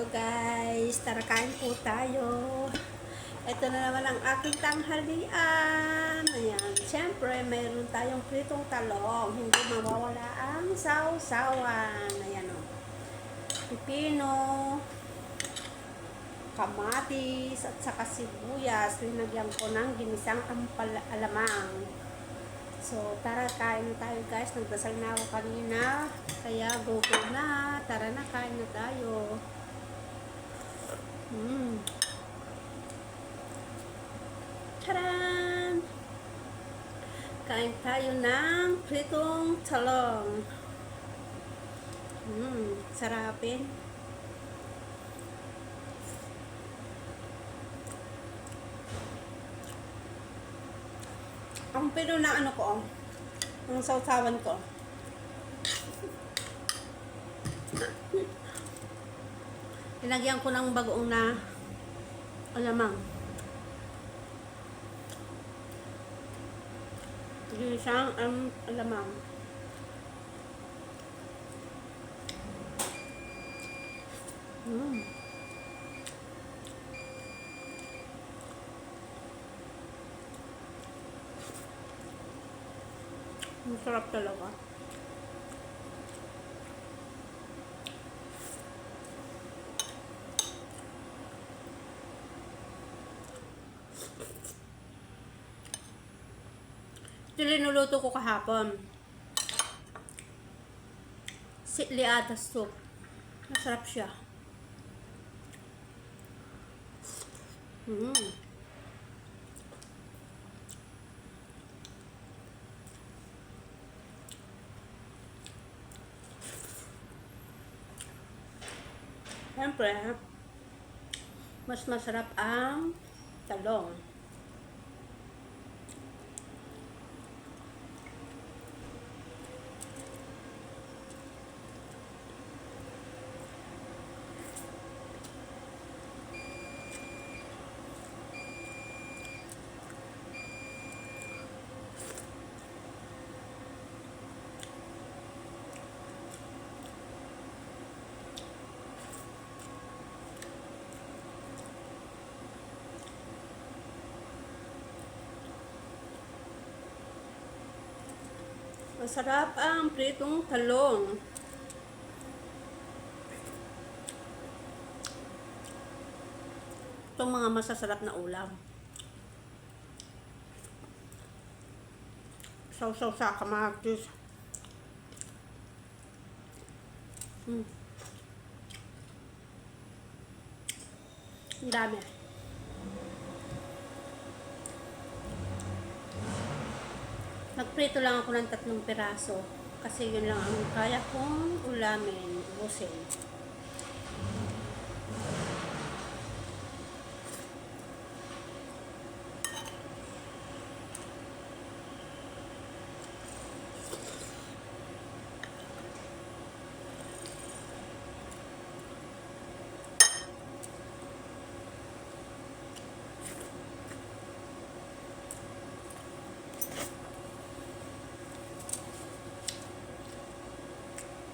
Hello guys, tara kain po tayo. Ito na naman ang aking tanghalian. Ayan, siyempre mayroon tayong pritong talong. Hindi mawawala ang sausawan. Ayan o. Pipino, kamatis, at saka sibuyas. Linagyan ko ng ginisang alamang. So, tara, kain na tayo guys. Nagdasal na ako kanina. Kaya, go go na. Tara na, kain na tayo. Mm. Taran! Kain tayo ng pritong talong. Mm, sarapin. Ang pino na ano ko, oh. ang sausawan ko. Linagyan ko ng bagoong na alamang. Isang um, alamang. Mm. Masarap talaga. Linuluto ko kahapon. Sitliata soup. Masarap siya. Mm. Siyempre, mas masarap ang talong. Masarap ang pritong talong. Itong mga masasarap na ulam. Sausaw sa kamatis. Hmm. Ang dami. Nagprito lang ako ng tatlong piraso. Kasi yun lang ang kaya kong ulamin, ubusin.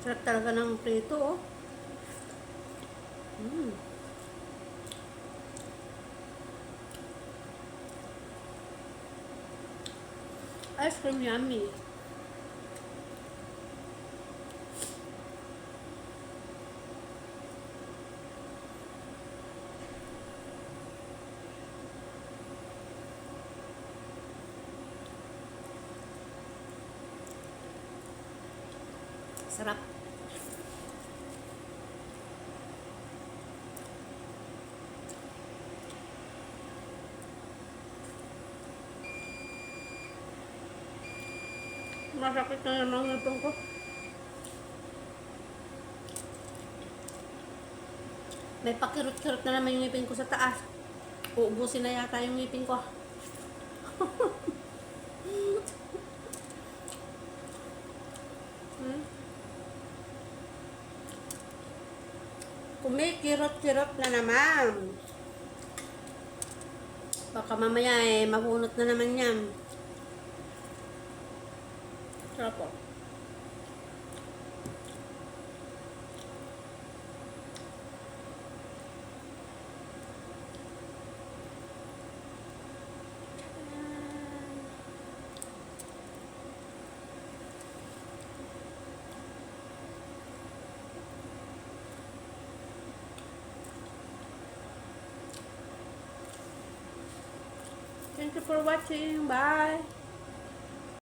Sarap talaga ng prito, oh. Mm. Ice cream yummy. Sarap. Masakit na naman ng ngipin ko. May pakirot-kirot na naman yung ngipin ko sa taas. Uubusin na yata yung ngipin ko. hmm? Kumikirot-kirot na naman. Baka mamaya eh, mabunot na naman yan. Sarap Thank you for watching. Bye.